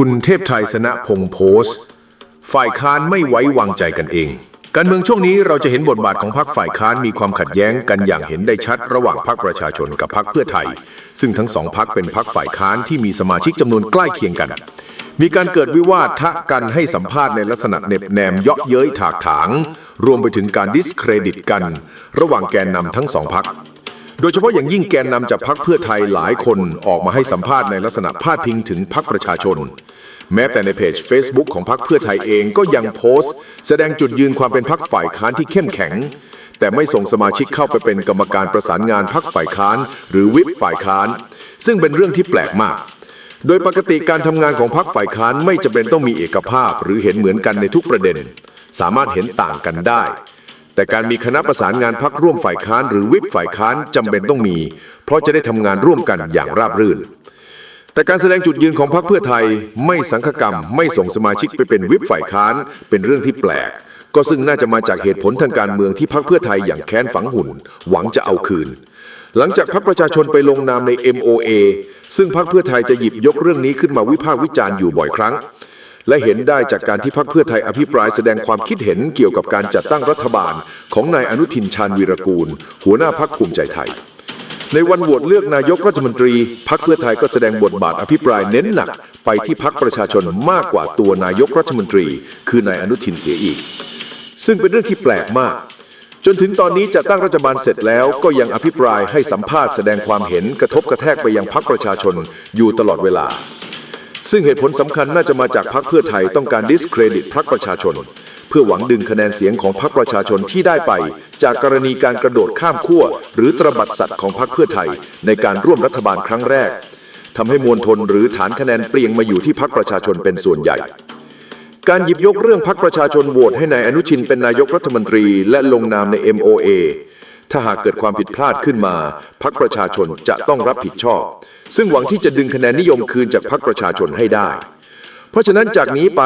คุณเทพไทยสนะพงโพสฝ่ายค้านไม่ไว้วางใจกันเอง การเมืองช่วงนี้เราจะเห็นบทบาทของพรรคฝ่ายค้านมีความขัดแย้งกันอย่างเห็นได้ชัดระหว่างพรรคประชาชนกับพรรคเพื่อไทย ซึ่งทั้งสองพรรคเป็นพรรคฝ่ายค้านที่มีสมาชิกจำนวนใกล้เคียงกัน มีการเกิดวิวาทะกันให้สัมภาษณ์ในลักษณะเน็บแนมเยาะเย้ยถากถาง รวมไปถึงการดิสเครดิตกัน ระหว่างแกนนำทั้งสองพรรค โดยเฉพาะอย่างยิ่งแกนนำจากพรรคเพื่อไทยหลายคนออกมาให้สัมภาษณ์ในลักษณะพาดพิงถึงพรรคประชาชน แม้แต่ในเพจ Facebook ของพรรคเพื่อไทยเองก็ยังโพสต์ แสดงจุดยืนความเป็นพรรคฝ่ายค้านที่เข้มแข็ง แต่ไม่ส่งสมาชิกเข้าไปเป็นกรรมการประสานงานพรรคฝ่ายค้าน หรือวิปฝ่ายค้าน ซึ่งเป็นเรื่องที่แปลกมากโดยปกติการทำงานของพรรคฝ่ายค้านไม่จำเป็นต้องมีเอกภาพหรือเห็นเหมือนกันในทุกประเด็น สามารถเห็นต่างกันได้ แต่การมีคณะประสานงานพักร่วมฝ่ายค้านหรือวิปฝ่ายค้านจำเป็นต้องมี เพราะจะได้ทำงานร่วมกันอย่างราบรื่น แต่การแสดงจุดยืนของพรรคเพื่อไทยไม่สังคกรรม ไม่ส่งสมาชิกไปเป็นวิปฝ่ายค้านเป็นเรื่องที่แปลก ก็ซึ่งน่าจะมาจากเหตุผลทางการเมืองที่พรรคเพื่อไทยอย่างแค้นฝังหุ่น หวังจะเอาคืน หลังจากพรรคประชาชนไปลงนามใน MOA ซึ่งพรรคเพื่อไทยจะหยิบยกเรื่องนี้ขึ้นมาวิพากษ์วิจารณ์อยู่บ่อยครั้ง และเห็นได้จากการที่พรรคเพื่อไทยอภิปรายแสดงความคิดเห็นเกี่ยวกับการจัดตั้งรัฐบาล ของนายอนุทินชาญวีรกูล หัวหน้าพรรคภูมิใจไทย ในวันโหวตเลือกนายกรัฐมนตรีพรรคเพื่อไทยก็แสดงบทบาทอภิปรายเน้นหนัก ไปที่พรรคประชาชนมากกว่าตัวนายกรัฐมนตรี คือนายอนุทินเสียอีก ซึ่งเป็นเรื่องที่แปลกมากจนถึงตอนนี้จะตั้งรัฐบาลเสร็จแล้วก็ยังอภิปรายให้สัมภาษณ์แสดงความเห็นกระทบกระแทกไปยังพรรคประชาชนอยู่ตลอดเวลา ซึ่งเหตุผลสำคัญน่าจะมาจากพรรคเพื่อไทยต้องการดิสเครดิตพรรคประชาชน เพื่อหวังดึงคะแนนเสียงของพรรคประชาชนที่ได้ไป จากกรณีการกระโดดข้ามขั้วหรือตรบัดสัตว์ของพรรคเพื่อไทย ในการร่วมรัฐบาลครั้งแรกทำให้มวลชนหรือฐานคะแนนเปลี่ยงมาอยู่ที่พรรคประชาชนเป็นส่วนใหญ่ การหยิบยกเรื่องพรรคประชาชนโหวตให้นายอนุชินเป็นนายกรัฐมนตรี และลงนามใน MOA ถ้าหากเกิดความผิดพลาดขึ้นมาพรรคประชาชนจะต้องรับผิดชอบ ซึ่งหวังที่จะดึงคะแนนนิยมคืนจากพรรคประชาชนให้ได้ เพราะฉะนั้นจากนี้ไป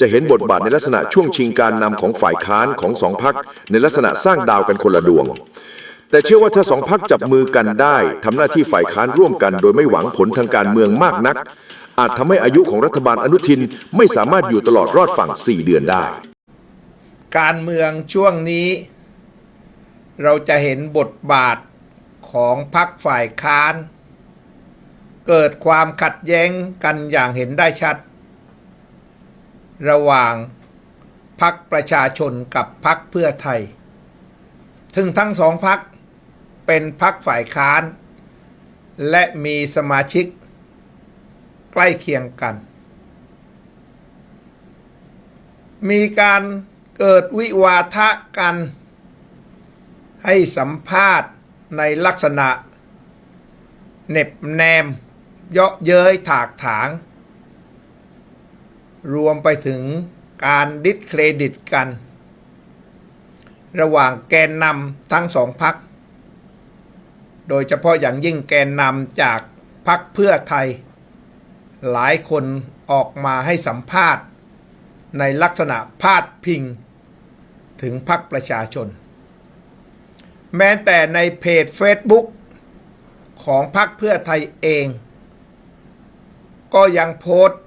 จะเห็นบทบาทในลักษณะช่วงชิงการนำของฝ่ายค้านของสองพรรคในลักษณะสร้างดาวกันคนละดวง แต่เชื่อว่าถ้าสองพรรคจับมือกันได้ทำหน้าที่ฝ่ายค้านร่วมกัน โดยไม่หวังผลทางการเมืองมากนัก อาจทำให้อายุของรัฐบาลอนุทินไม่สามารถอยู่ตลอดรอดฝั่ง 4 เดือนได้ การเมืองช่วงนี้ เราจะเห็นบทบาทของพรรคฝ่ายค้าน เกิดความขัดแย้งกันอย่างเห็นได้ชัด ระหว่างพรรคประชาชนกับพรรคเพื่อไทย ถึงทั้งสองพรรคเป็นพรรคฝ่ายค้าน และมีสมาชิก ใกล้เคียงกัน มีการเกิดวิวาทะกัน ให้สัมภาษณ์ในลักษณะเหน็บแนม เยาะเย้ยถากถาง รวมไปถึงการดิสเครดิตกัน ระหว่างแกนนำทั้งสองพัก โดยเฉพาะอย่างยิ่งแกนนำจากพักเพื่อไทย หลายคนออกมาให้สัมภาษณ์ ในลักษณะพาดพิง ถึงพรรคประชาชน แม้แต่ในเพจ Facebook ของพรรคเพื่อไทยเอง ก็ยังโพสต์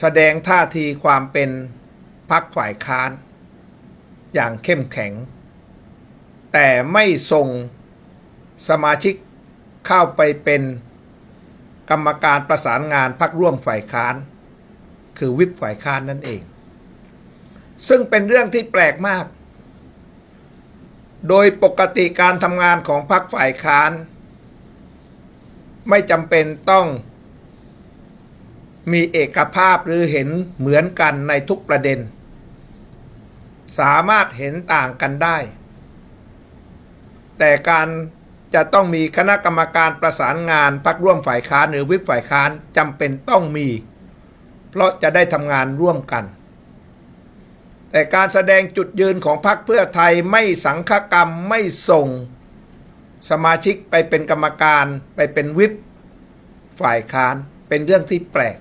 แสดงท่าทีความเป็นพรรคฝ่ายค้าน อย่างเข้มแข็ง แต่ไม่ส่งสมาชิกเข้าไปเป็นกรรมการประสานงานพรรคร่วมฝ่ายค้าน คือวิปฝ่ายค้านนั่นเอง ซึ่งเป็นเรื่องที่แปลกมาก โดยปกติการทำงานของพรรคฝ่ายค้าน ไม่จำเป็นต้อง มีเอกภาพหรือเห็นเหมือนกันในทุกประเด็น สามารถเห็นต่างกันได้ แต่การจะต้องมีคณะกรรมการประสานงานพรรคร่วมฝ่ายค้านหรือวิปฝ่ายค้านจำเป็นต้องมี เพราะจะได้ทำงานร่วมกัน แต่การแสดงจุดยืนของพรรคเพื่อไทยไม่สังฆกรรมไม่ส่ง สมาชิกไปเป็นกรรมการไปเป็นวิปฝ่ายค้านเป็นเรื่องที่แปลก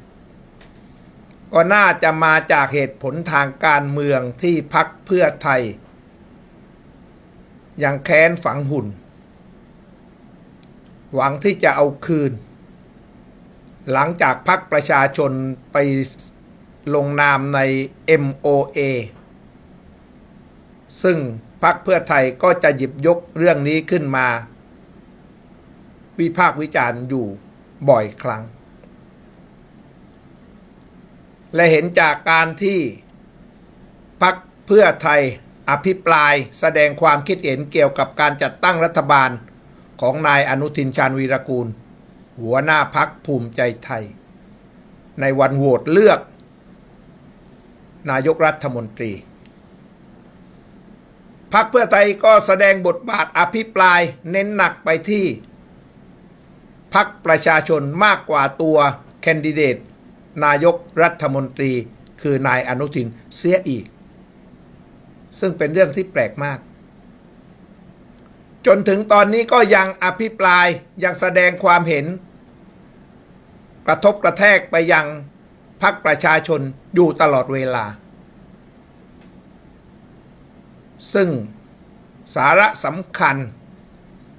ก็น่าจะมาจากเหตุผลทางการเมืองที่พรรคเพื่อไทย ยังแค้นฝังหุ่น หวังที่จะเอาคืน หลังจากพักประชาชนไปลงนามใน MOA ซึ่งพักเพื่อไทยก็จะหยิบยกเรื่องนี้ขึ้นมา วิพากษ์วิจารณ์อยู่บ่อยครั้ง และเห็นจากการที่พักเพื่อไทยอภิปรายแสดงความคิดเห็นเกี่ยวกับการจัดตั้งรัฐบาลของนายอนุทินชาญวีรกูล หัวหน้าพักภูมิใจไทย ในวันโหวตเลือก นายกรัฐมนตรี พักเพื่อไทยก็แสดงบทบาทอภิปรายเน้นหนักไปที่พักประชาชนมากกว่าตัวแคนดิเดต นายกรัฐมนตรี คือนายอนุทินเสียอีก ซึ่งเป็นเรื่องที่แปลกมาก จนถึงตอนนี้ก็ยังอภิปรายยังแสดงความเห็น กระทบกระแทกไปยังพักประชาชนอยู่ตลอดเวลา ซึ่งสาระสำคัญ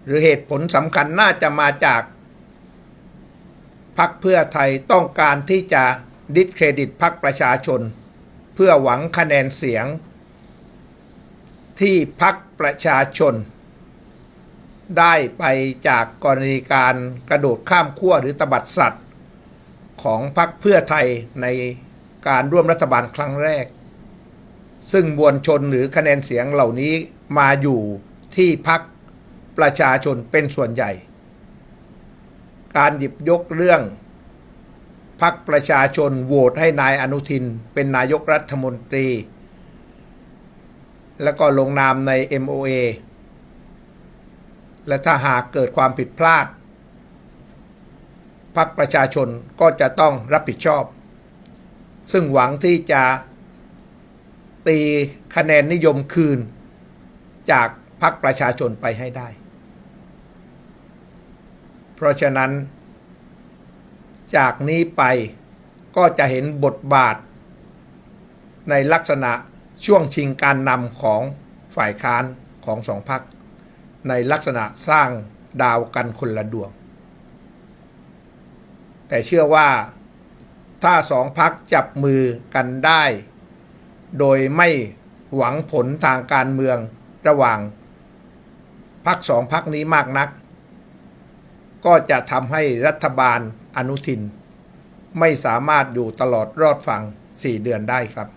หรือเหตุผลสำคัญน่าจะมาจากพักเพื่อไทยต้องการที่จะดิสเครดิตพักประชาชน เพื่อหวังคะแนนเสียง ที่พักประชาชน ได้ไปจากกรณีการกระโดดข้ามขั้วหรือตบัดสัตว์ ของพรรคเพื่อไทยในการร่วมรัฐบาลครั้งแรก ซึ่งมวลชนหรือคะแนนเสียงเหล่านี้มาอยู่ที่พักประชาชนเป็นส่วนใหญ่ การหยิบยกเรื่องพักประชาชนโหวตให้นายอนุทินเป็นนายกรัฐมนตรี แล้วก็ลงนามใน MOA และถ้าหากเกิดความผิดพลาดพรรคประชาชนก็จะต้องรับผิดชอบ ซึ่งหวังที่จะ ตีคะแนนนิยมคืน จากพรรคประชาชนไปให้ได้ เพราะฉะนั้น จากนี้ไปก็จะเห็นบทบาท ในลักษณะช่วงชิงการนำของฝ่ายค้านของสองพรรคในลักษณะสร้างดาวกันคนละดวง แต่เชื่อว่าถ้าสองพักจับมือกันได้ โดยไม่หวังผลทางการเมืองระหว่างพักสองพักนี้มากนัก ก็จะทำให้รัฐบาลอนุทิน ไม่สามารถอยู่ตลอดรอดฟัง4เดือนได้ครับ